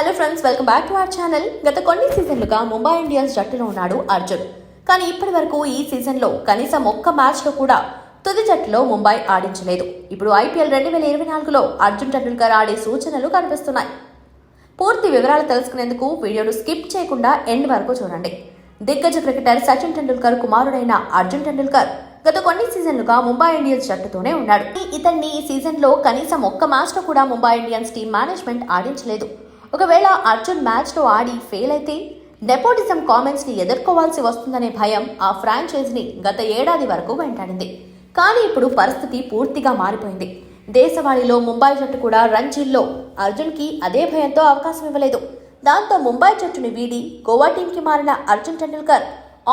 Hello friends welcome back to our channel గత కొన్ని సీజన్లుగా ముంబై ఇండియన్స్ జట్టులో ఉన్నాడు అర్జున్. కానీ ఇప్పటి వరకు ఈ సీజన్లో కనీసం ఒక్క మ్యాచ్లో కూడా తుది జట్టులో ముంబై ఆడించలేదు. ఇప్పుడు ఐపీఎల్ రెండు వేల ఇరవై నాలుగులో అర్జున్ టెండూల్కర్ ఆడే సూచనలు కనిపిస్తున్నాయి. పూర్తి వివరాలు తెలుసుకునేందుకు వీడియోను స్కిప్ చేయకుండా ఎండ్ వరకు చూడండి. దిగ్గజ క్రికెటర్ సచిన్ టెండూల్కర్ కుమారుడైన అర్జున్ టెండూల్కర్ గత కొన్ని సీజన్లుగా ముంబై ఇండియన్స్ జట్టుతోనే ఉన్నాడు. ఇతన్ని ఈ సీజన్లో కనీసం ఒక్క మ్యాచ్లో కూడా ముంబై ఇండియన్స్ టీం మేనేజ్మెంట్ ఆడించలేదు. ఒకవేళ అర్జున్ మ్యాచ్లో ఆడి ఫెయిల్ అయితే నెపోటిజం కామెంట్స్ని ఎదుర్కోవాల్సి వస్తుందనే భయం ఆ ఫ్రాంచైజీని గత ఏడాది వరకు వెంటాడింది. కానీ ఇప్పుడు పరిస్థితి పూర్తిగా మారిపోయింది. దేశవాళీలో ముంబై జట్టు కూడా రంజీల్లో అర్జున్కి అదే భయంతో అవకాశం ఇవ్వలేదు. దాంతో ముంబై జట్టుని వీడి గోవా టీంకి మారిన అర్జున్ టెండూల్కర్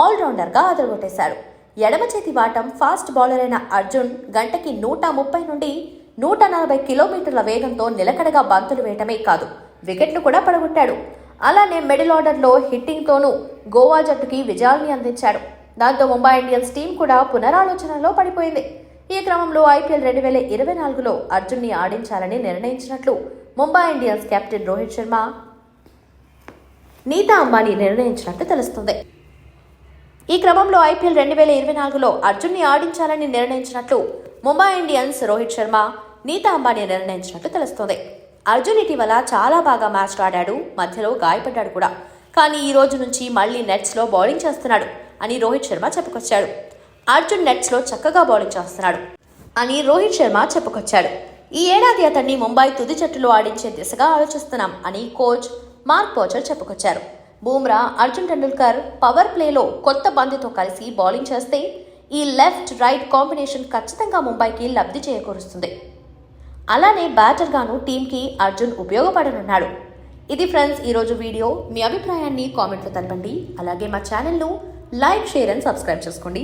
ఆల్రౌండర్గా అదరగొట్టేశాడు. ఎడమ చేతి వాటం ఫాస్ట్ బౌలర్ అయిన అర్జున్ గంటకి నూట ముప్పై నుండి నూట నలభై కిలోమీటర్ల వేగంతో నిలకడగా బంతులు వేయటమే కాదు. వికెట్లు కూడా పడగొట్టాడు. అలానే మిడిల్ ఆర్డర్లో హిట్టింగ్తోనూ గోవా జట్టుకి విజయాల్ని అందించాడు. దాంతో ముంబై ఇండియన్స్ టీం కూడా పునరాలోచనలో పడిపోయింది. ఈ క్రమంలో ఐపీఎల్ రెండు వేల ఇరవై నాలుగులో అర్జున్ని ఆడించాలని నిర్ణయించినట్లు ముంబై ఇండియన్స్ కెప్టెన్ రోహిత్ శర్మ నీతా అంబానీ నిర్ణయించినట్టు తెలుస్తుంది. ఈ క్రమంలో ఐపీఎల్ రెండు వేల ఇరవై నాలుగులో అర్జున్ని ఆడించాలని నిర్ణయించినట్లు ముంబై ఇండియన్స్ రోహిత్ శర్మ నీతా అంబానీ నిర్ణయించినట్లు తెలుస్తోంది. అర్జున్ ఇటీవల చాలా బాగా మ్యాచ్ ఆడాడు మధ్యలో గాయపడ్డాడు కూడా. కానీ ఈ రోజు నుంచి మళ్ళీ నెట్స్లో బౌలింగ్ చేస్తున్నాడు అని రోహిత్ శర్మ చెప్పుకొచ్చాడు. అర్జున్ నెట్స్లో చక్కగా బౌలింగ్ చేస్తున్నాడు అని రోహిత్ శర్మ చెప్పుకొచ్చాడు. ఈ ఏడాది అతన్ని ముంబై తుది జట్టులో ఆడించే దిశగా ఆలోచిస్తున్నాం అని కోచ్ మార్క్ పోచర్ చెప్పుకొచ్చారు. బూమ్రా అర్జున్ టెండూల్కర్ పవర్ ప్లేలో కొత్త బంతితో కలిసి బౌలింగ్ చేస్తే ఈ లెఫ్ట్ రైట్ కాంబినేషన్ ఖచ్చితంగా ముంబైకి లబ్ధి చేకూరుస్తుంది. అలానే బ్యాటర్గాను టీంకి అర్జున్ ఉపయోగపడనున్నాడు. ఇది ఫ్రెండ్స్ ఈరోజు వీడియో. మీ అభిప్రాయాన్ని కామెంట్లో తెలపండి. అలాగే మా ఛానల్ను లైక్ షేర్ అండ్ సబ్స్క్రైబ్ చేసుకోండి.